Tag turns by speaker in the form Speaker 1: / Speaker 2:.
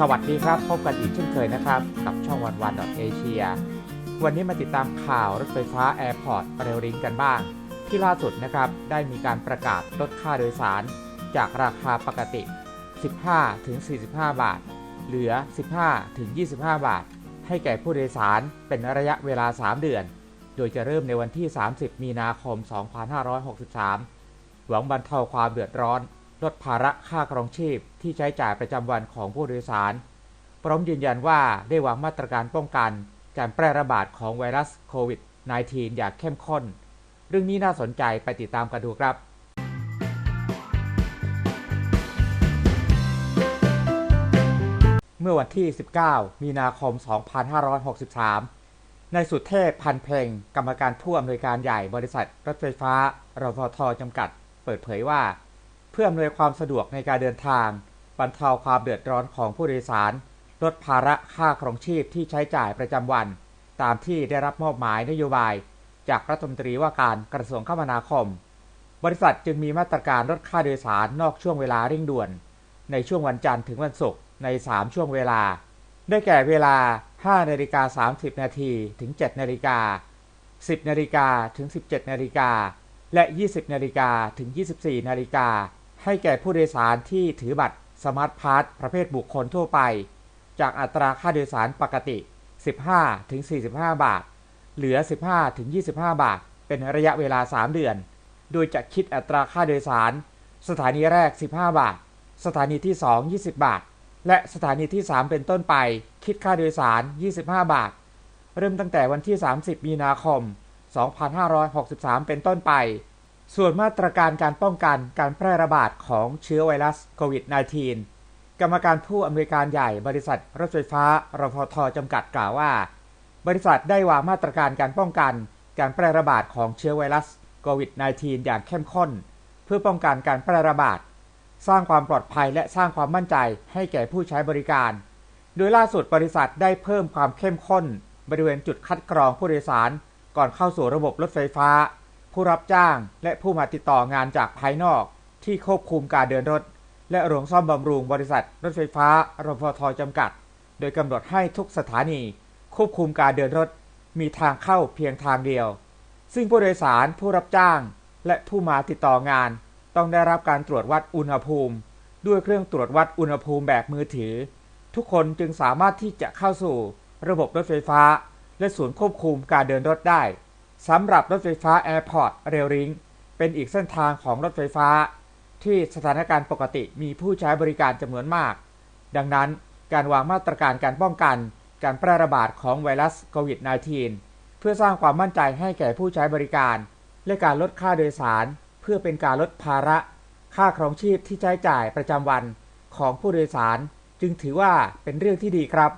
Speaker 1: สวัสดีครับ พบกันอีกเช่นเคยนะครับ กับช่องวันวันดอเอเชียวันนี้มาติดตามข่าวรถไฟฟ้าแอร์พอร์ตเรลลิงกันบ้าง ที่ล่าสุดนะครับ ได้มีการประกาศลดค่าโดยสาร จากราคาปกติ 15-45 บาท เหลือ 15-25 บาท ให้แก่ผู้โดยสารเป็นระยะเวลา 3 เดือน โดยจะเริ่มในวันที่ 30 มีนาคม 2563 หวังบรรเทาความเดือดร้อน ลดภาระค่าครองชีพที่ใช้จ่ายประจำวันของผู้โดยสาร พร้อมยืนยันว่าได้วางมาตรการป้องกันการแพร่ระบาดของไวรัสโควิด -19 อย่างเข้มข้น เรื่องนี้น่าสนใจไปติดตามกันดูครับเมื่อวันที่ 19 มีนาคม 2563 นายสุเทพพันเพลง กรรมการผู้อำนวยการใหญ่บริษัทรถไฟฟ้ารฟทจำกัด เปิดเผยว่า พื่ออำนวยความสะดวกในการเดินทาง บรรเทาความเดือดร้อนของผู้โดยสาร ลดภาระค่าครองชีพที่ใช้จ่ายประจำวัน ตามที่ได้รับมอบหมายนโยบาย จากรัฐมนตรีว่าการกระทรวงคมนาคม บริษัทจึงมีมาตรการลดค่าโดยสารนอกช่วงเวลาเร่งด่วน ในช่วงวันจันทร์ถึงวันศุกร์ใน 3 ช่วงเวลา ได้แก่เวลา 5นาฬิกา30นาทีถึง 7นาฬิกา10นาฬิกาถึง 17นาฬิกาและ 20นาฬิกาถึง 24นาฬิกา ให้แก่ผู้โดยสารที่ถือบัตรสมาร์ทพาสประเภทบุคคลทั่วไป จากอัตราค่าโดยสารปกติ 15-45 บาท เหลือ 15-25 บาท เป็นระยะเวลา 3 เดือน โดยจะคิดอัตราค่าโดยสาร สถานีแรก 15 บาท สถานีที่ 2 20 บาท และสถานีที่ 3 เป็นต้นไป คิดค่าโดยสาร 25 บาท เริ่มตั้งแต่วันที่ 30 มีนาคม 2563 เป็นต้นไป ส่วนมาตรการการป้องกันการแพร่ระบาดของเชื้อไวรัสโควิด -19 กรรมการผู้อำนวยการใหญ่บริษัทรถไฟฟ้ารฟทจำกัดกล่าวว่า บริษัทได้วางมาตรการการป้องกันการแพร่ระบาดของเชื้อไวรัสโควิด -19 อย่างเข้มข้น เพื่อป้องกันการแพร่ระบาด สร้างความปลอดภัยและสร้างความมั่นใจให้แก่ผู้ใช้บริการ โดยล่าสุดบริษัทได้เพิ่มความเข้มข้น บริเวณจุดคัดกรองผู้โดยสาร ก่อนเข้าสู่ระบบรถไฟฟ้า ผู้รับจ้าง และผู้มาติดต่องานจากภายนอก ที่ควบคุมการเดินรถ และโรงซ่อมบำรุงบริษัท รถไฟฟ้ารฟทจำกัด โดยกำหนดให้ทุกสถานี ควบคุมการเดินรถ มีทางเข้าเพียงทางเดียว ซึ่งผู้โดยสารผู้รับจ้าง และผู้มาติดต่องาน ต้องได้รับการตรวจวัดอุณหภูมิ ด้วยเครื่องตรวจวัดอุณหภูมิแบบมือถือ ทุกคนจึงสามารถที่จะเข้าสู่ ระบบรถไฟฟ้า และศูนย์ควบคุมการเดินรถได้ สำหรับรถไฟฟ้า Airport Rail Link เป็นอีกเส้นทางของรถไฟฟ้า ที่สถานการณ์ปกติมีผู้ใช้บริการจำนวนมาก ดังนั้นการวางมาตรการการป้องกัน การแพร่ระบาดของไวรัสโควิด -19 เพื่อสร้างความมั่นใจให้แก่ผู้ใช้บริการ และการลดค่าโดยสาร เพื่อเป็นการลดภาระ ค่าครองชีพที่ใช้จ่ายประจำวันของผู้โดยสาร จึงถือว่าเป็นเรื่องที่ดีครับ